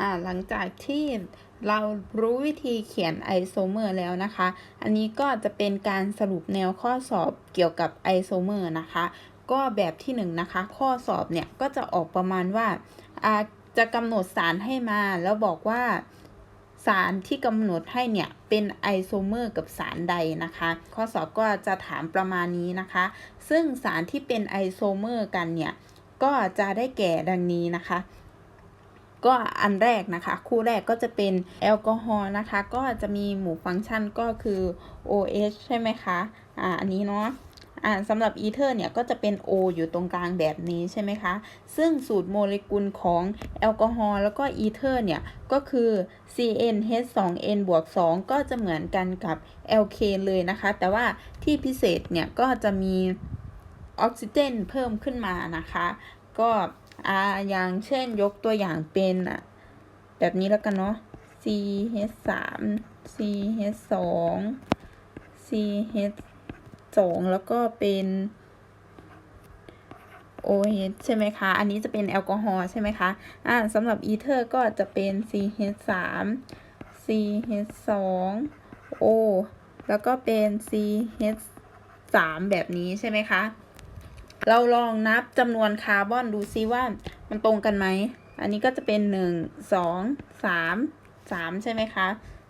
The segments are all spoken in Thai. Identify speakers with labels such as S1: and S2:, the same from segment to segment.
S1: อ่าหลังจากที่เรารู้วิธีเขียนไอโซเมอร์แล้วนะคะ อันนี้ก็จะเป็นการสรุปแนวข้อสอบเกี่ยวกับไอโซเมอร์นะคะ ก็แบบที่1นงนะคะ ข้อสอบเนี่ยก็จะออกประมาณว่าอ่าจะกำหนดสารให้มา แล้วบอกว่าสารที่กำหนดให้เนี่ยเป็นไอโซเมอร์กับสารใดนะคะ ข้อสอบก็จะถามประมาณนี้นะคะ ซึ่งสารที่เป็นไอโซเมอร์กันเนี่ยก็จะได้แก่ดังนี้นะคะ ก็อันแรกนะคะ คู่แรกก็จะเป็นแอลกอฮอล์นะคะ ก็จะมีหมู่ฟังก์ชันก็คือ OH ใช่ไหมคะอ่าอันนี้เนาะอ่าสำหรับอีเทอร์เนี่ยก็จะเป็น O อยู่ตรงกลางแบบนี้ใช่ไหมคะ ซึ่งสูตรโมเลกุลของแอลกอฮอล์แล้วก็อีเทอร์เนี่ย ก็คือ CnH2n บวก 2 ก็จะเหมือนกันกับ Lk เลยนะคะ แต่ว่าที่พิเศษเนี่ยก็จะมีออกซิเจนเพิ่มขึ้นมานะคะ ก็ อ่าอย่างเช่นยกตัวอย่างเป็นอะแบบนี้แล้วกันเนาะ CH3 CH2 CH สองแล้วก็เป็น OH ใช่ไหมคะ อันนี้จะเป็นแอลกอฮอล์ใช่ไหมคะ อ่าสำหรับอีเทอร์ก็จะเป็น CH3 CH2 O แล้วก็เป็น CH3 แบบนี้ใช่ไหมคะ เราลองนับจำนวนคาร์บอนดูซิว่ามันตรงกันไหม อันนี้ก็จะเป็น 1 2 3 3 ใช่ไหมคะ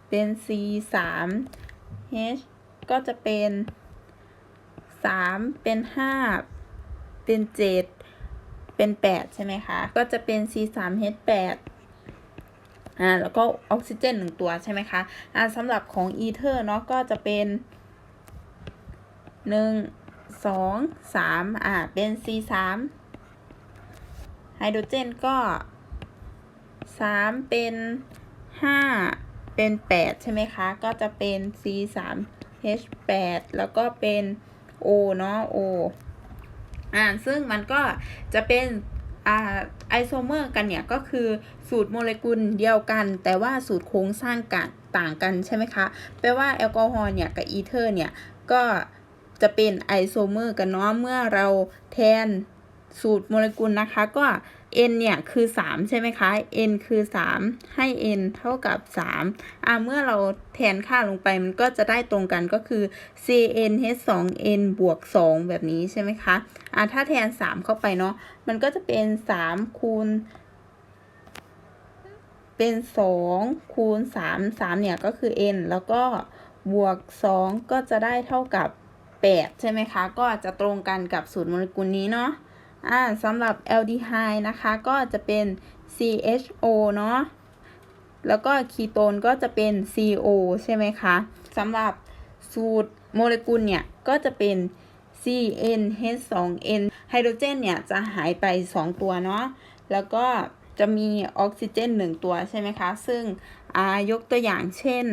S1: เป็น C 3 H ก็จะเป็นสามเป็นห้าเป็นเจ็ดเป็นแปดใช่ไหมคะ ก็จะเป็น C สาม H แปดอ่าแล้วก็ออกซิเจนหนึ่งตัวใช่ไหมคะอ่าสำหรับของอีเทอร์เนาะก็จะเป็นหนึ่ง สองสามอ่าเป็น C สามไฮโดรเจนก็สามเป็นห้าเป็นแปดใช่ไหมคะ ก็จะเป็น C สาม H แปดแล้วก็เป็น O เนาะ O อ่าซึ่งมันก็จะเป็นอ่าไอโซเมอร์กันเนี่ย ก็คือสูตรโมเลกุลเดียวกัน แต่ว่าสูตรโครงสร้างกันต่างกันใช่ไหมคะ แปลว่าแอลกอฮอล์เนี่ย กับอีเทอร์เนี่ย ก็ จะเป็นไอโซเมอร์กันเนาะเมื่อเราแทนสูตรโมเลกุลนะคะก็ n เนี่ยคือ 3 ใช่ไหมคะ n คือ 3 ให้ n เท่ากับ 3 อ่าเมื่อเราแทนค่าลงไปมันก็จะได้ตรงกันก็คือ cn h 2 n บวก 2 แบบนี้ใช่ไหมคะ อ่าถ้าแทน 3 เข้าไปเนาะมันก็จะเป็น 3 คูณ เป็น 2 คูณ 3 3 เนี่ยก็คือ n แล้วก็บวก 2 ก็จะได้เท่ากับ 8 ใช่ไหมคะ ก็จะตรงกันกับสูตรโมเลกุลนี้เนาะอ่าสำหรับแอลดีไฮนะคะก็จะเป็น CHO เนาะแล้วก็คีโตนก็จะเป็น CO ใช่ไหมคะสำหรับสูตรโมเลกุลเนี่ย ก็จะเป็น CnH2n ไฮโดรเจนเนี่ย จะหายไป 2 ตัวเนาะแล้วก็จะมีออกซิเจน 1 ตัวใช่ไหมคะ ซึ่งอายกตัวอย่างเช่น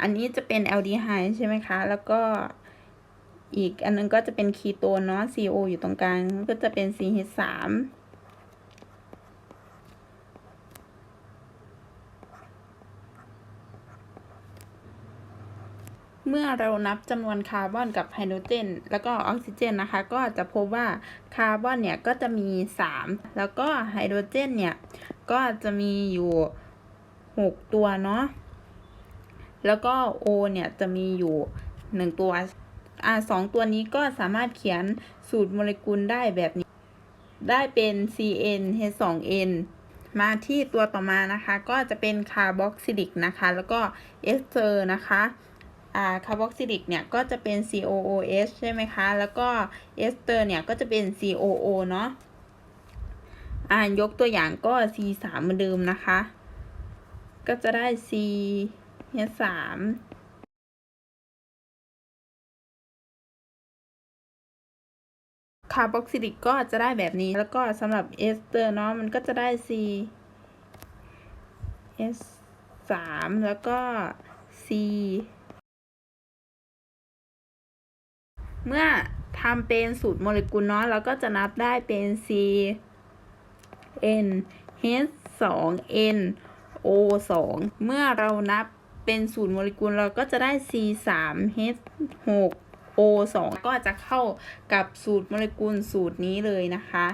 S1: อันนี้จะเป็นแอลดีไฮใช่ไหมคะ แล้วก็อีกอันนึงก็จะเป็นคีโตนเนาะ CO อยู่ตรงกลางก็จะเป็น CH3 เมื่อเรานับจำนวนคาร์บอนกับไฮโดรเจน แล้วก็ออกซิเจนนะคะ ก็จะพบว่าคาร์บอนเนี่ยก็จะมี 3 แล้วก็ไฮโดรเจนเนี่ย ก็จะมีอยู่ 6 ตัวเนาะ แล้วก็ O เนี่ยจะมีอยู่ 1 ตัวอ่าสองตัวนี้ก็สามารถเขียนสูตรโมเลกุลได้แบบนี้ ได้เป็น Cn H2n มาที่ตัวต่อมานะคะ ก็จะเป็นคาร์บอกซิลิกนะคะ แล้วก็เอสเตอร์นะคะอ่าคาร์บอกซิลิกเนี่ยก็จะเป็น COOH ใช่ไหมคะ แล้วก็เอสเตอร์เนี่ยก็จะเป็น COO เนาะอ่ายกตัวอย่างก็ C3 เหมือนเดิมนะคะ ก็จะได้ C เฮสามคาร์บอกซิลิกก็จะได้แบบนี้ แล้วก็สำหรับเอสเตอร์เนาะมันก็จะได้ C S สามแล้วก็ C เมื่อทำเป็นสูตรโมเลกุลเนาะเราก็จะนับได้เป็น C N H 2 N O 2เมื่อเรานับ เป็นสูตรโมเลกุลเราก็จะได้ C 3 H 6 O 2 ก็จะเข้ากับสูตรโมเลกุลสูตรนี้เลยนะคะ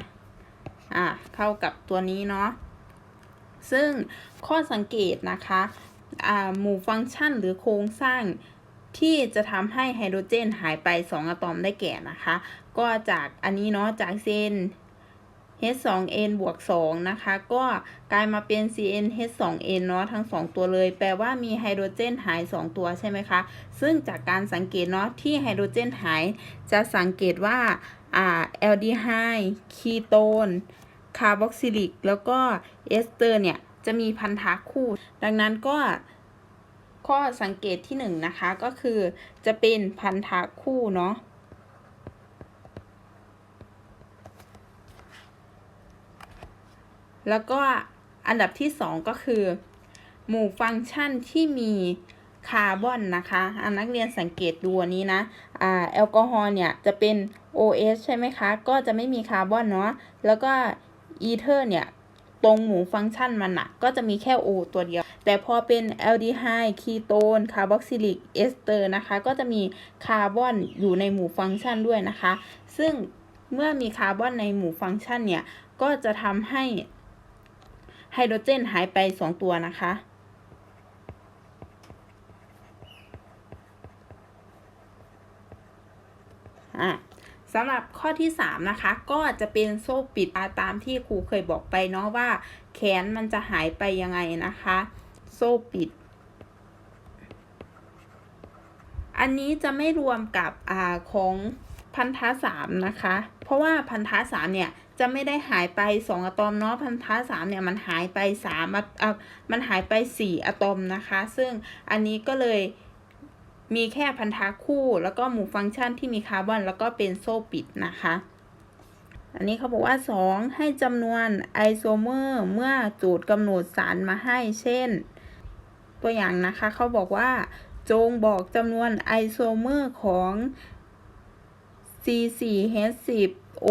S1: อ่าเข้ากับตัวนี้เนาะ ซึ่งข้อสังเกตนะคะ อ่าหมู่ฟังก์ชันหรือโครงสร้างที่จะทำให้ไฮโดรเจนหายไป 2 อะตอมได้แก่นะคะ ก็จากอันนี้เนาะจากเซน H2N บวก2นะคะ ก็กลายมาเป็น CN H2N เนาะทั้ง 2 ตัวเลย แปลว่ามีไฮโดรเจนหาย 2 ตัวใช่ไหมคะ ซึ่งจากการสังเกตเนาะที่ไฮโดรเจนหาย จะสังเกตว่าอ่าแอลดีไฮคีโตนคาร์บอกซิลิก แล้วก็เอสเตอร์เนี่ย จะมีพันธะคู่ ดังนั้นก็ข้อสังเกตที่1นนะคะก็คือจะเป็นพันธะคู่เนาะ แล้วก็อันดับที่ 2 ก็คือ หมู่ฟังก์ชันที่มีคาร์บอนนะคะอันนักเรียนสังเกตดูอันนี้นะอ่าแอลกอฮอล์เนี่ยจะเป็น OS ใช่ไหมคะ ก็จะไม่มีคาร์บอนเนาะแล้วก็อีเทอร์เนี่ยตรงหมู่ฟังก์ชันมันอะก็จะมีแค่ O ตัวเดียว แต่พอเป็นแอลดีไฮคีโตนคาร์บอกซิลิกเอสเตอร์นะคะ ก็จะมีคาร์บอนอยู่ในหมู่ฟังก์ชันด้วยนะคะ ซึ่งเมื่อมีคาร์บอนในหมู่ฟังก์ชันเนี่ย ก็จะทำให้ ไฮโดรเจนหายไป 2 ตัวนะคะ อะสำหรับข้อที่ 3 นะคะ ก็จะเป็นโซ่ปิดตามที่ครูเคยบอกไปเนาะว่า แขนมันจะหายไปยังไงนะคะ โซ่ปิด อันนี้จะไม่รวมกับอ่าของพันธะสามนะคะ เพราะว่าพันธะสามเนี่ย จะไม่ได้หายไป2องอะตอมเนาะพันธะสามเนี่ยมันหายไป3อะอะมันหายไป4อะตอมนะคะ ซึ่งอันนี้ก็เลยมีแค่พันธะคู่แล้วก็หมู่ฟังก์ชันที่มีคาร์บอนแล้วก็เป็นโซ่ปิดนะคะ อันนี้เขาบอกว่า 2 ให้จำนวนไอโซเมอร์เมื่อโจทย์กำหนดสารมาให้ เช่น ตัวอย่างนะคะเขาบอกว่า จงบอกจำนวนไอโซเมอร์ของ C4H10O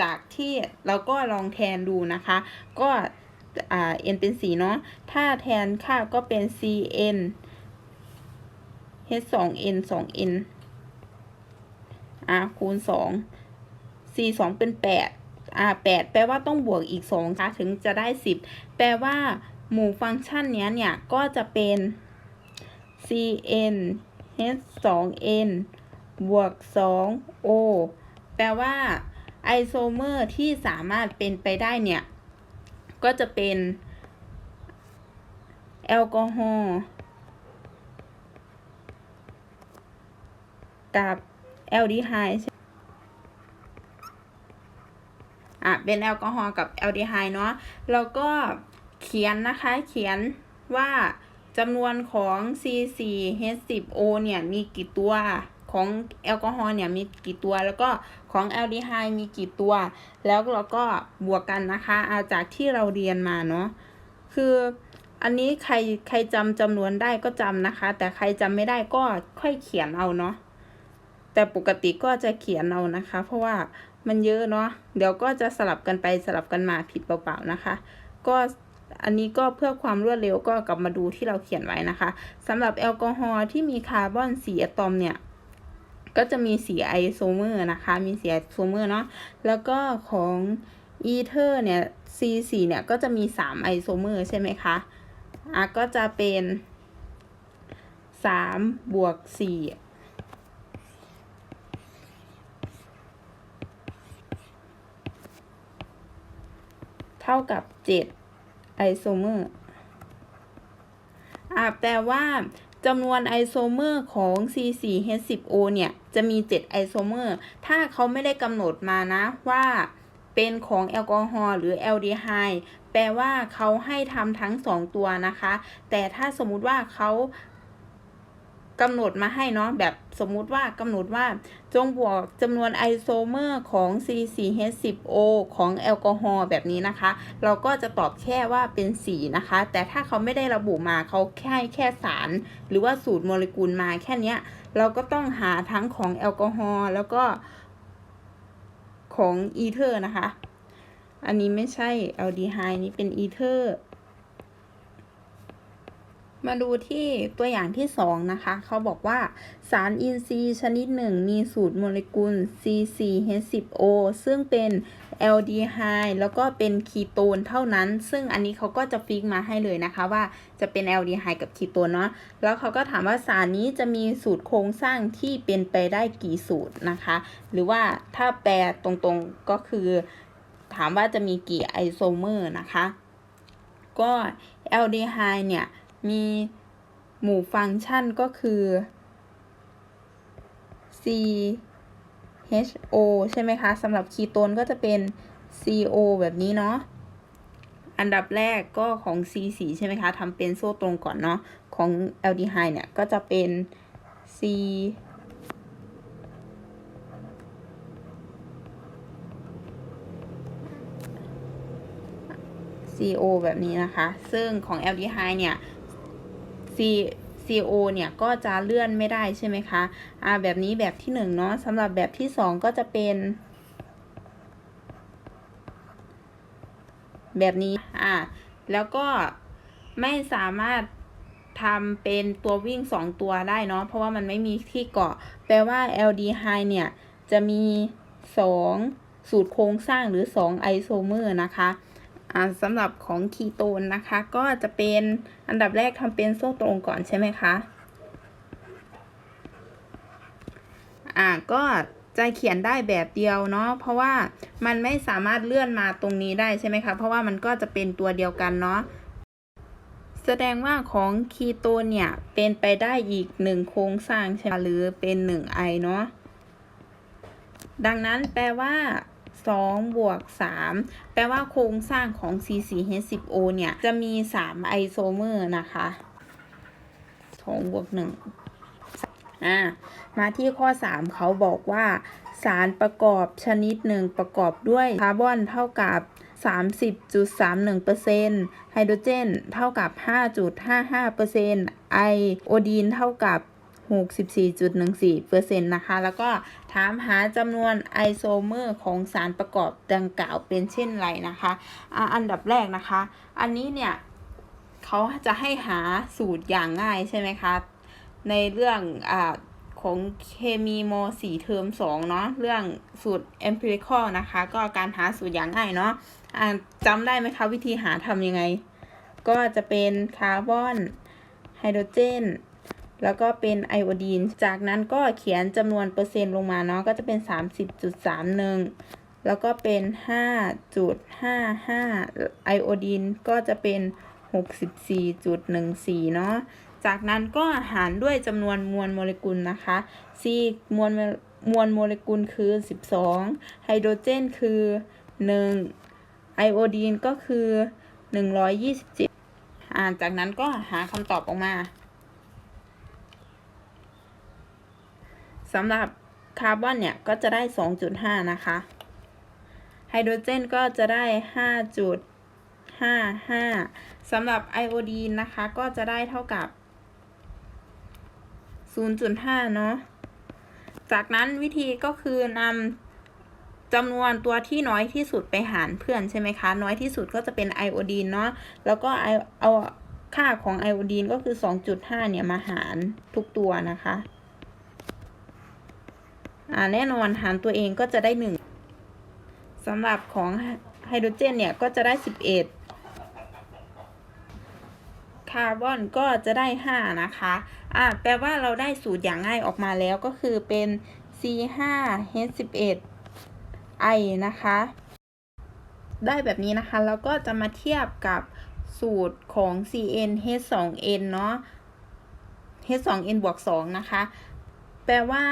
S1: จากที่เราก็ลองแทนดูนะคะ ก็เอ่า n เป็น4เนาะ ถ้าแทนค่าก็เป็น CN H 2 N 2 N อ่าคูณ 2 C 2เป็น 8อ่า8แปลว่าต้องบวกอีก2ค่ะถึงจะได้ 10 แปลว่าหมู่ฟังก์ชันเนี้ยเนี่ย ก็จะเป็น CN H 2 N บวก 2 O แปลว่า ไอโซเมอร์ที่สามารถเป็นไปได้เนี่ย ก็จะเป็นแอลกอฮอล์กับแอลดีไฮด์อะ เป็นแอลกอฮอล์กับแอลดีไฮด์เนาะ แล้วก็เขียนนะคะ เขียนว่าจำนวนของ C4H10O เนี่ย มีกี่ตัว ของแอลกอฮอล์เนี่ยมีกี่ตัว แล้วก็ของแอลดีไฮมีกี่ตัว แล้วเราก็บวกกันนะคะอาจากที่เราเรียนมาเนาะคืออันนี้ใครใครจำจำนวนได้ก็จำนะคะ แต่ใครจำไม่ได้ก็ค่อยเขียนเอาเนาะแต่ปกติก็จะเขียนเอานะคะ เพราะว่ามันเยอะเนาะเดี๋ยวก็จะสลับกันไปสลับกันมาผิดเปล่าๆนะคะ ก็อันนี้ก็เพื่อความรวดเร็วก็กลับมาดูที่เราเขียนไว้นะคะสำหรับแอลกอฮอล์ที่มีคาร์บอนสีอะตอมเนี่ย ก็จะมีสีไอโซเมอร์นะคะ มีสีไอโซเมอร์เนาะ แล้วก็ของอีเทอร์เนี่ย C4 เนี่ยก็จะมี3ไอโซเมอร์ใช่ไหมคะ อะก็จะเป็น3บวก4เท่ากับ7ไอโซเมอร์อะแปลว่า จำนวนไอโซเมอร์ของ C4H10O เนี่ย จะมี 7 ไอโซเมอร์ ถ้าเขาไม่ได้กำหนดมานะว่าเป็นของแอลกอฮอล์หรือแอลดีไฮด์แปลว่าเขาให้ทำทั้ง 2 ตัวนะคะ แต่ถ้าสมมุติว่าเขา กำหนดมาให้เนาะแบบสมมุติว่ากำหนดว่าจงบวกจำนวนไอโซเมอร์ของ C4H10O ของแอลกอฮอล์แบบนี้นะคะ เราก็จะตอบแค่ว่าเป็นสีนะคะ แต่ถ้าเขาไม่ได้ระบุมาเขาแค่แค่สาร หรือว่าสูตรโมเลกุลมาแค่เนี้ยเราก็ต้องหาทั้งของแอลกอฮอล์แล้วก็ของอีเทอร์นะคะ อันนี้ไม่ใช่แอลดีไฮด์นี่เป็นอีเทอร์ มาดูที่ตัวอย่างที่ 2 นะคะ เขาบอกว่าสารอินทรีย์ชนิดหนึ่งมีสูตรโมเลกุล C4H10O ซึ่งเป็นแอลดีไฮด์แล้วก็เป็นคีโตนเท่านั้น ซึ่งอันนี้เขาก็จะฟิกมาให้เลยนะคะว่าจะเป็นแอลดีไฮด์กับคีโตนเนาะ แล้วเขาก็ถามว่าสารนี้จะมีสูตรโครงสร้างที่เป็นไปได้กี่สูตรนะคะ หรือว่าถ้าแปลตรงๆก็คือ ถามว่าจะมีกี่ไอโซเมอร์นะคะ ก็แอลดีไฮด์เนี่ย มีหมู่ฟังก์ชันก็คือ C HO ใช่ไหมคะสำหรับคีโตนก็จะเป็น CO แบบนี้เนาะอันดับแรกก็ของ C4 ใช่ไหมคะทำเป็นโซ่ตรงก่อนเนาะของแอลดีไฮเนี่ย ก็จะเป็น C CO แบบนี้นะคะ ซึ่งของแอลดีไฮเนี่ย C CO เนี่ยก็จะเลื่อนไม่ได้ใช่ไหมคะอ่าแบบนี้แบบที่หนึ่งเนาะสำหรับแบบที่สองก็จะเป็น แบบนี้อ่าแล้วก็ไม่สามารถทำเป็นตัววิ่งสองตัวได้เนาะเพราะว่ามันไม่มีที่เกาะ แปลว่า LD high เนี่ย จะมีสองสูตรโครงสร้างหรือสองไอโซเมอร์นะคะ สำหรับของคีโตนนะคะ ก็จะเป็นอันดับแรกทำเป็นโซ่ตรงก่อนใช่ไหมคะอ่าก็จะเขียนได้แบบเดียวเนาะเพราะว่ามันไม่สามารถเลื่อนมาตรงนี้ได้ใช่ไหมคะ เพราะว่ามันก็จะเป็นตัวเดียวกันเนาะแสดงว่าของคีโตนเนี่ย เป็นไปได้อีกหนึ่งโครงสร้างใช่ไหมหรือเป็นหนึ่งไอเนาะดังนั้นแปลว่า 2 บวก 3 แปลว่าโครงสร้างของ C4H10O เนี่ย จะมี 3 ไอโซเมอร์นะคะ 2 บวก 1 อ่า มาที่ข้อ 3 เขาบอกว่า สารประกอบชนิดหนึ่งประกอบด้วยคาร์บอนเท่ากับ30.31%ไฮโดรเจนเท่ากับ 5.55%ไอโอดีนเท่ากับ 64.14%นะคะ แล้วก็ถามหาจำนวนไอโซเมอร์ของสารประกอบดังกล่าวเป็นเช่นไรนะคะอะอันดับแรกนะคะ อันนี้เนี่ยเขาจะให้หาสูตรอย่างง่ายใช่ไหมคะ ในเรื่องอของเคมีม4เทอม2เนาะเรื่องสูตร empirical นะคะ ก็การหาสูตรอย่างง่ายเนาะะจำได้ไหมคะวิธีหาทำยังไง ก็จะเป็นคาร์บอนไฮโดรเจน แล้วก็เป็นไอโอดีน จากนั้นก็เขียนจำนวนเปอร์เซ็นต์ลงมาเนาะก็จะเป็น 30.31 แล้วก็เป็น 5.55 ไอโอดีนก็จะเป็น 64.14 เนาะจากนั้นก็หารด้วยจำนวนมวลโมเลกุลนะคะ C มวลมวลโมเลกุลคือ 12 ไฮโดรเจนคือ 1 ไอโอดีนก็คือ 127อ่าจากนั้นก็หาคำตอบออกมา สำหรับคาร์บอนเนี่ยก็จะได้ 2.5 นะคะ ไฮโดรเจนก็จะได้ 5.55สำหรับไอโอดีนนะคะก็จะได้เท่ากับ 0.5 เนาะ จากนั้นวิธีก็คือนำจำนวนตัวที่น้อยที่สุดไปหารเพื่อนใช่ไหมคะ น้อยที่สุดก็จะเป็นไอโอดีนเนาะ แล้วก็ไอเอาค่าของไอโอดีนก็คือ 2.5 เนี่ยมาหารทุกตัวนะคะ อ่าแน่นอนหารตัวเองก็จะได้หนึ่งสำหรับของไฮโดรเจนเนี่ยก็จะได้สิบเอ็ดคาร์บอนก็จะได้ห้านะคะอ่าแปลว่าเราได้สูตรอย่างง่ายออกมาแล้วก็คือเป็น C5H11 I นะคะ ได้แบบนี้นะคะแล้วก็จะมาเทียบกับสูตรของ CnH2n เนาะ H2n บวก2นะคะ แปลว่า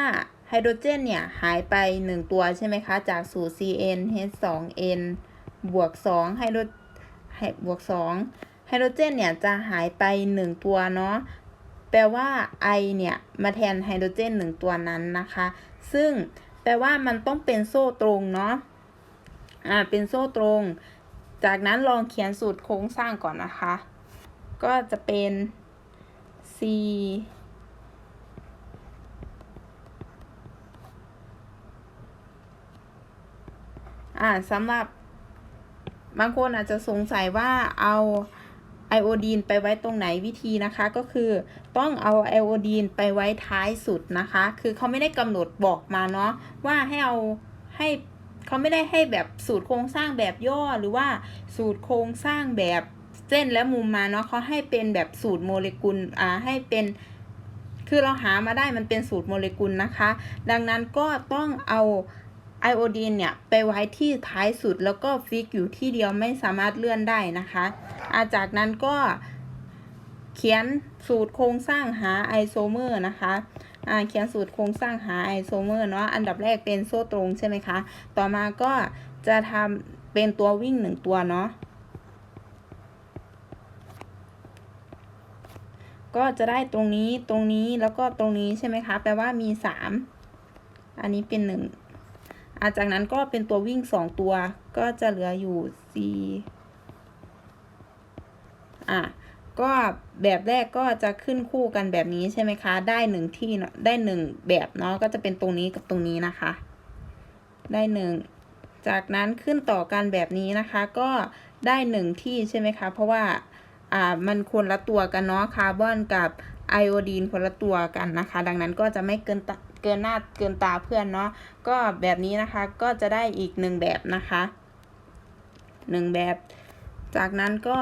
S1: ไฮโดรเจนเนี่ยหายไป 1 ตัวใช่ไหมคะ จากสูตร CnH2n บวก2ไฮโดรบวก2ไฮโดรเจนเนี่ยจะหายไป 1 ตัวเนาะ แปลว่า I เนี่ย มาแทนไฮโดรเจน 1 ตัวนั้นนะคะ ซึ่งแปลว่ามันต้องเป็นโซ่ตรงเนาะ อ่า เป็นโซ่ตรง จากนั้นลองเขียนสูตรโครงสร้างก่อนนะคะ ก็จะเป็น C อ่าสำหรับบางคนอาจจะสงสัยว่าเอาไอโอดีนไปไว้ตรงไหนวิธีนะคะก็คือต้องเอาไอโอดีนไปไว้ท้ายสุดนะคะ คือเขาไม่ได้กำหนดบอกมาเนาะว่าให้เอาให้เขาไม่ได้ให้แบบสูตรโครงสร้างแบบย่อหรือว่าสูตรโครงสร้างแบบเส้นและมุมมาเนาะเขาให้เป็นแบบสูตรโมเลกุลอ่าให้เป็นคือเราหามาได้มันเป็นสูตรโมเลกุลนะคะ ดังนั้นก็ต้องเอา ไอโอดีนเนี่ยไปไว้ที่ท้ายสุดแล้วก็ฟิกอยู่ที่เดียวไม่สามารถเลื่อนได้นะคะอาจากนั้นก็เขียนสูตรโครงสร้างหาไอโซเมอร์นะคะอาเขียนสูตรโครงสร้างหาไอโซเมอร์เนาะอันดับแรกเป็นโซ่ตรงใช่ไหมคะ ต่อมาก็จะทำเป็นตัววิ่งหนึ่งตัวเนาะก็จะได้ตรงนี้ตรงนี้แล้วก็ตรงนี้ใช่ไหมคะ แปลว่ามีสามอันนี้เป็นหนึ่ง อาจากนั้นก็เป็นตัววิ่งสองตัวก็จะเหลืออยู่สี่อะ ก็แบบแรกก็จะขึ้นคู่กันแบบนี้ใช่ไหมคะ ได้หนึ่งที่เนาะได้หนึ่งแบบเนาะก็จะเป็นตรงนี้กับตรงนี้นะคะ ได้หนึ่งจากนั้นขึ้นต่อกันแบบนี้นะคะ ก็ได้หนึ่งที่ใช่ไหมคะ เพราะว่าอ่ามันคนละตัวกันเนาะคาร์บอนกับไอโอดีนคนละตัวกันนะคะ ดังนั้นก็จะไม่เกิน เกินหน้าเกินตาเพื่อนเนาะก็แบบนี้นะคะก็จะได้อีกหนึ่งแบบนะคะหนึ่งแบบ จากนั้นก็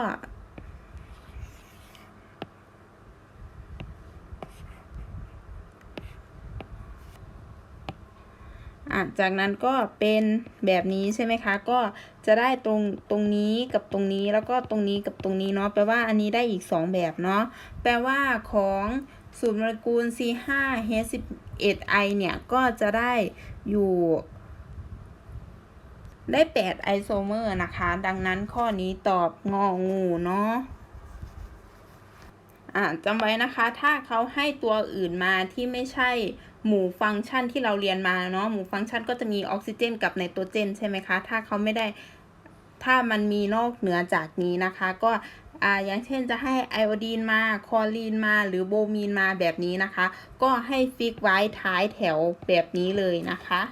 S1: จากนั้นก็เป็นแบบนี้ใช่ไหมคะ ก็จะได้ตรงตรงนี้กับตรงนี้แล้วก็ตรงนี้กับตรงนี้เนาะแปลว่าอันนี้ได้อีก 2 แบบเนาะแปลว่าของสูตรโมเลกุล C5H11I เนี่ย ก็จะได้อยู่ได้8ไอโซเมอร์นะคะ ดังนั้นข้อนี้ตอบงองูเนาะอ่าจำไว้นะคะ ถ้าเขาให้ตัวอื่นมาที่ไม่ใช่หมู่ฟังก์ชันที่เราเรียนมาเนาะหมู่ฟังก์ชันก็จะมีออกซิเจนกับไนโตรเจนใช่ไหมคะ ถ้าเขาไม่ได้ถ้ามันมีนอกเหนือจากนี้นะคะ ก็ อ่าอย่างเช่นจะให้ไอโอดีนมาคอลีนมา หรือโบมีนมาแบบนี้นะคะ ก็ให้ฟิกไว้ท้ายแถวแบบนี้เลยนะคะ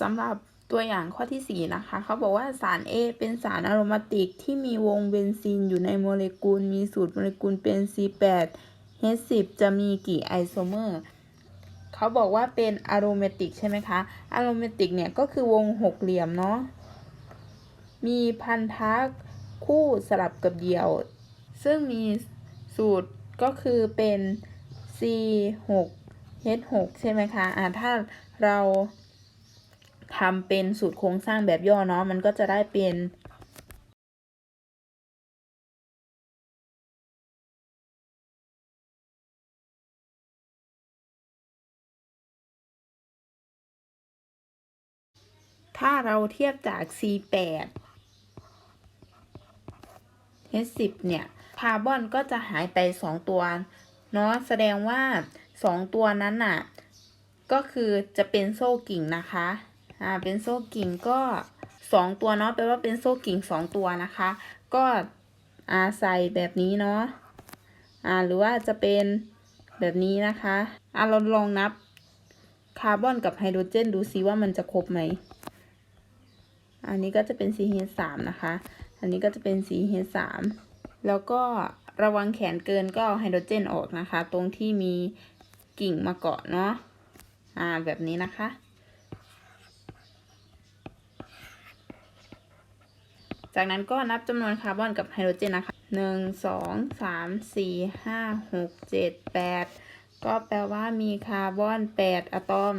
S1: สำหรับตัวอย่างข้อที่ 4 นะคะ เขาบอกว่าสาร A เป็นสารอะโรมาติกที่มีวงเบนซีนอยู่ในโมเลกุล มีสูตรโมเลกุลเป็น C8 H10 จะมีกี่ไอโซเมอร์ เขาบอกว่าเป็นอะโรมาติกใช่ไหมคะ อะโรมาติกเนี่ยก็คือวงหกเหลี่ยมเนาะ มีพันธะ คู่สลับกับเดี่ยว ซึ่งมีสูตรก็คือเป็น C 6 H 6ใช่ไหมคะ อ่าถ้าเราทำเป็นสูตรโครงสร้างแบบย่อเนาะ มันก็จะได้เป็น ถ้าเราเทียบจาก C8 H10 เนี่ยคาร์บอนก็จะหายไป 2 ตัวเนาะแสดงว่า 2 ตัวนั้นน่ะก็คือจะเป็นโซ่กิ่งนะคะอ่าเป็นโซ่กิ่งก็ 2 ตัวเนาะแปลว่าเป็นโซ่กิ่ง 2 ตัวนะคะ ก็อาใส่แบบนี้เนาะอ่าหรือว่าจะเป็นแบบนี้นะคะอ่าเราลองนับคาร์บอนกับไฮโดรเจนดูซิว่ามันจะครบไหม อันนี้ก็จะเป็น CH3 นะคะ อันนี้ก็จะเป็น CH3 แล้วก็ระวังแขนเกินก็เอาไฮโดรเจนออกนะคะ ตรงที่มีกิ่งมาเกาะเนาะอ่าแบบนี้นะคะ จากนั้นก็นับจำนวนคาร์บอนกับไฮโดรเจนนะคะหนึ่งสองสามสี่ห้าหกเจ็ดแปดก็แปลว่ามีคาร์บอนแปดอะตอม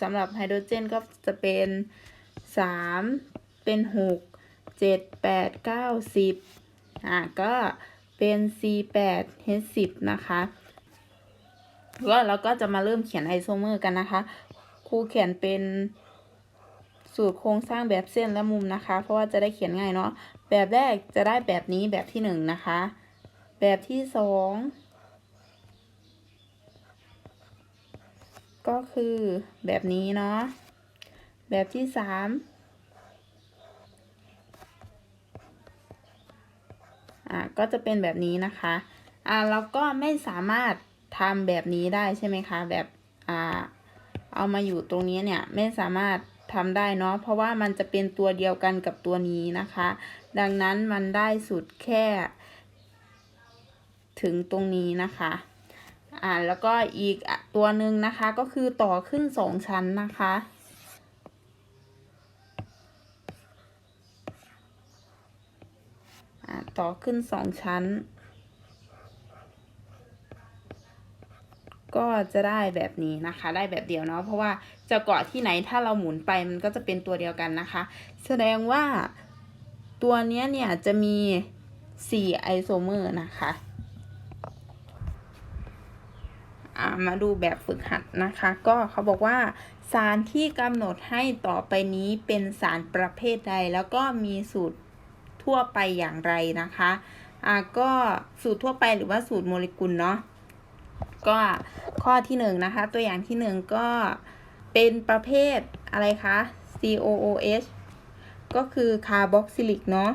S1: สำหรับไฮโดรเจนก็จะเป็นสามเป็นหก เจ็ดแปดเก้าสิบอะก็เป็น C 8 H 10นะคะก็เราก็จะมาเริ่มเขียนไอโซเมอร์กันนะคะครูเขียนเป็นสูตรโครงสร้างแบบเส้นและมุมนะคะ เพราะว่าจะได้เขียนง่ายเนาะแบบแรกจะได้แบบนี้แบบที่หนึ่งนะคะ แบบที่สองก็คือแบบนี้เนาะแบบที่สาม อ่าก็จะเป็นแบบนี้นะคะอ่าแล้วก็ไม่สามารถทำแบบนี้ได้ใช่ไหมคะ แบบอ่าเอามาอยู่ตรงนี้เนี่ยไม่สามารถทำได้เนาะเพราะว่ามันจะเป็นตัวเดียวกันกับตัวนี้นะคะ ดังนั้นมันได้สุดแค่ ถึงตรงนี้นะคะอ่าแล้วก็อีกตัวหนึ่งนะคะก็คือต่อขึ้นสองชั้นนะคะ อ่า ต่อขึ้นสองชั้น ก็จะได้แบบนี้นะคะ ได้แบบเดียวเนาะเพราะว่าจะเกาะที่ไหนถ้าเราหมุนไปมันก็จะเป็นตัวเดียวกันนะคะ แสดงว่าตัวนี้เนี่ยจะมี 4 ไอโซเมอร์นะคะมาดูแบบฝึกหัดนะคะ ก็เขาบอกว่า สารที่กำหนดให้ต่อไปนี้เป็นสารประเภทใด แล้วก็มีสูตร ทั่วไปอย่างไรนะคะอ่าก็สูตรทั่วไปหรือว่าสูตรโมเลกุลเนาะก็ข้อที่หนึ่งนะคะตัวอย่างที่หนึ่งก็เป็นประเภทอะไรคะ COOH ก็คือคาร์บอกซิลิกเนาะ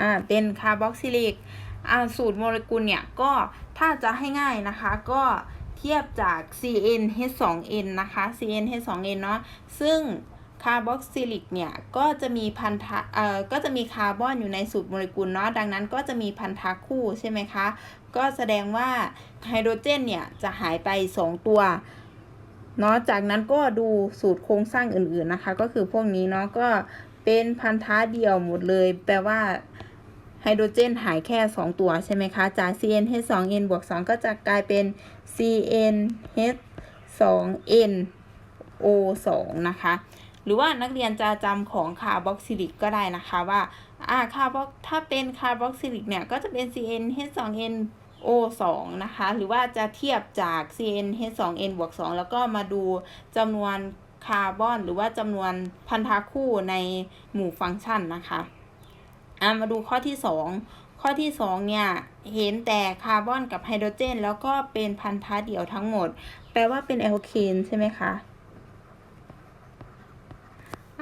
S1: อ่าเป็นคาร์บอกซิลิกอ่าสูตรโมเลกุลเนี่ย ก็ถ้าจะให้ง่ายนะคะ ก็เทียบจาก CnH2n นะคะ CnH2n เนาะซึ่ง คาร์บอกซิลิกเนี่ยก็จะมีพันธะเอ่อก็จะมีคาร์บอนอยู่ในสูตรโมเลกุลเนาะดังนั้นก็จะมีพันธะคู่ใช่ไหมคะ ก็แสดงว่าไฮโดรเจนเนี่ยจะหายไป 2 ตัวเนาะจากนั้นก็ดูสูตรโครงสร้างอื่นๆนะคะ ก็คือพวกนี้เนาะก็เป็นพันธะเดียวหมดเลย แปลว่าไฮโดรเจนหายแค่ 2 ตัวใช่ไหมคะ จาก CnH2n บวก 2 ก็จะกลายเป็น CnH2n O2 นะคะ หรือว่านักเรียนจะจำของคาร์บอกซิลิกก็ได้นะคะว่าอ่าคาร์บอกถ้าเป็นคาร์บอกซิลิกเนี่ยก็จะเป็น CnH2n O2 นะคะ หรือว่าจะเทียบจาก CnH2n บวก2แล้วก็มาดูจำนวนคาร์บอน หรือว่าจำนวนพันธะคู่ในหมู่ฟังก์ชันนะคะอ่ามาดูข้อที่ 2 ข้อที่ 2 เนี่ย เห็นแต่คาร์บอนกับไฮโดรเจน แล้วก็เป็นพันธะเดี่ยวทั้งหมด แปลว่าเป็นแอลเคนใช่ไหมคะ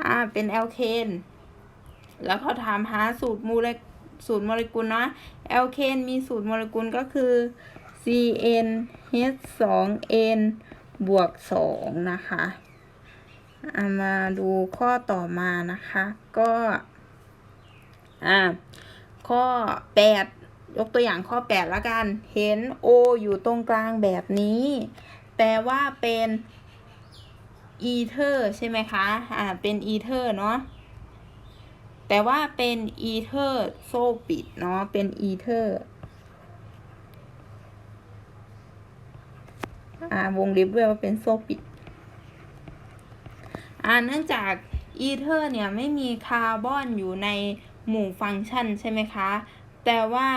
S1: อ่า เป็นแอลเคน แล้วเขาถามหาสูตรโมเลสูตรโมเลกุลเนาะแอลเคนมีสูตรโมเลกุลก็คือ CnH2n บวก2นะคะอามาดูข้อต่อมานะคะ ก็ อ่า ข้อ 8 ยกตัวอย่างข้อ8แล้วกัน เห็น O อยู่ตรงกลางแบบนี้ แปลว่าเป็น อีเทอร์ใช่ไหมคะอ่าเป็นอีเทอร์เนาะแต่ว่าเป็นอีเทอร์โซ่ปิดเนาะเป็นอีเทอร์อ่าวงเล็บด้วยว่าเป็นโซ่ปิดอ่าเนื่องจากอีเทอร์เนี่ยไม่มีคาร์บอนอยู่ในหมู่ฟังก์ชันใช่ไหมคะ แต่ว่า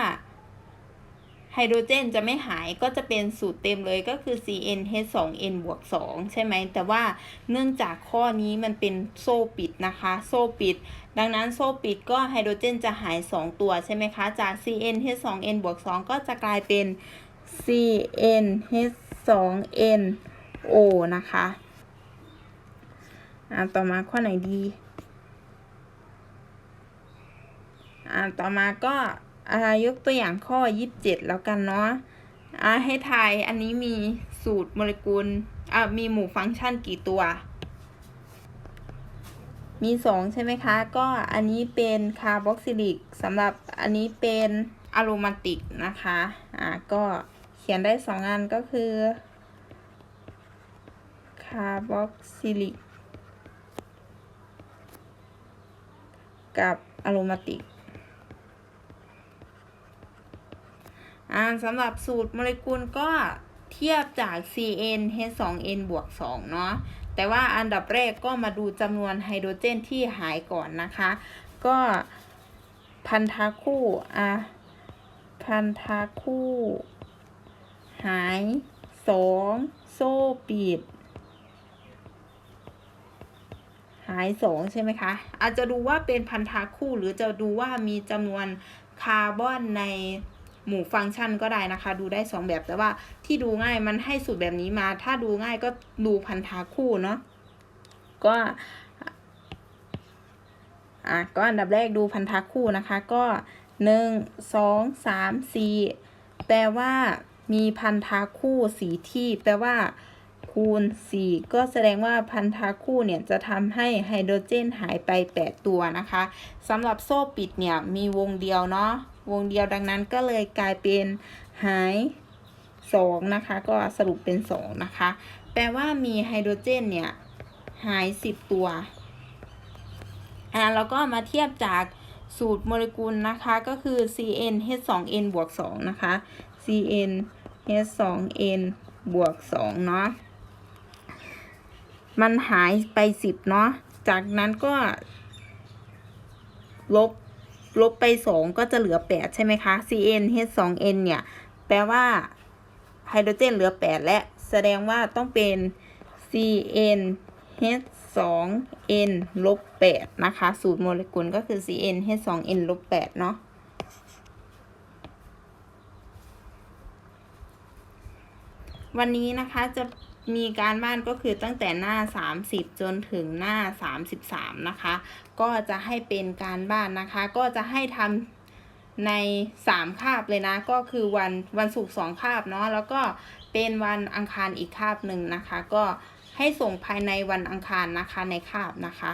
S1: ไฮโดรเจนจะไม่หายก็จะเป็นสูตรเต็มเลยก็คือ CnH2n บวก2ใช่ไหม แต่ว่าเนื่องจากข้อนี้มันเป็นโซ่ปิดนะคะ โซ่ปิด ดังนั้นโซ่ปิดก็ไฮโดรเจนจะหาย 2 ตัวใช่ไหมคะ จาก CnH2n บวก2ก็จะกลายเป็น CnH2n O นะคะอ่าต่อมาข้อไหนดีอ่าต่อมาก็ อ่ายกตัวอย่างข้อ 27 แล้วกันเนาะอ่าให้ทายอันนี้มีสูตรโมเลกุลอ่ามีหมู่ฟังก์ชันกี่ตัว มีสองใช่ไหมคะ ก็อันนี้เป็นคาร์บอกซิลิกสำหรับอันนี้เป็นอะโรมาติกนะคะอ่าก็เขียนได้สองอันก็คือคาร์บอกซิลิกกับอะโรมาติก อ่าสำหรับสูตรโมเลกุลก็เทียบจาก CnH2n บวก2เนาะ แต่ว่าอันดับแรกก็มาดูจำนวนไฮโดรเจนที่หายก่อนนะคะ ก็พันธะคู่อะพันธะคู่ หาย2โซ่ปิด หาย2ใช่ไหมคะ อาจจะดูว่าเป็นพันธะคู่หรือจะดูว่ามีจำนวนคาร์บอนใน หมู่ฟังก์ชันก็ได้นะคะ ดูได้ 2 แบบแต่ว่าที่ดูง่ายมันให้สูตรแบบนี้มา ถ้าดูง่ายก็ดูพันธะคู่เนาะก็อะก็อันดับแรกดูพันธะคู่นะคะ ก็หนึ่งสองสามสี่แปลว่ามีพันธะคู่สีที่แปลว่า คูณ4ก็แสดงว่าพันธะคู่เนี่ยจะทำให้ไฮโดรเจนหายไป8ตัวนะคะสำหรับโซ่ปิดเนี่ยมีวงเดียวเนาะ วงเดียวดังนั้นก็เลยกลายเป็นหาย2นะคะ ก็สรุปเป็น 2 นะคะ แปลว่ามีไฮโดรเจนเนี่ย หาย 10 ตัว อ่าแล้วก็มาเทียบจากสูตรโมเลกุลนะคะ ก็คือ CN H2N บวก 2 นะคะ CN H2N บวก 2 เนาะ มันหายไป 10 เนาะ จากนั้นก็ลบ ลบไป 2 ก็จะเหลือ 8 ใช่ไหมคะ CN H2N เนี่ย แปลว่าไฮโดรเจนเหลือ 8 และ แสดงว่าต้องเป็น CN H2N ลบ8นะคะ สูตรโมเลกุลก็คือ CN H2N ลบ8เนาะวันนี้นะคะจะ มีการบ้านก็คือตั้งแต่หน้า 30 จนถึงหน้า 33 นะคะ ก็จะให้เป็นการบ้านนะคะ ก็จะให้ทำใน 3 คาบเลยนะ ก็คือวันวันศุกร์2คาบเนาะแล้วก็เป็นวันอังคารอีกคาบหนึ่งนะคะ ก็ให้ส่งภายในวันอังคารนะคะในคาบนะคะ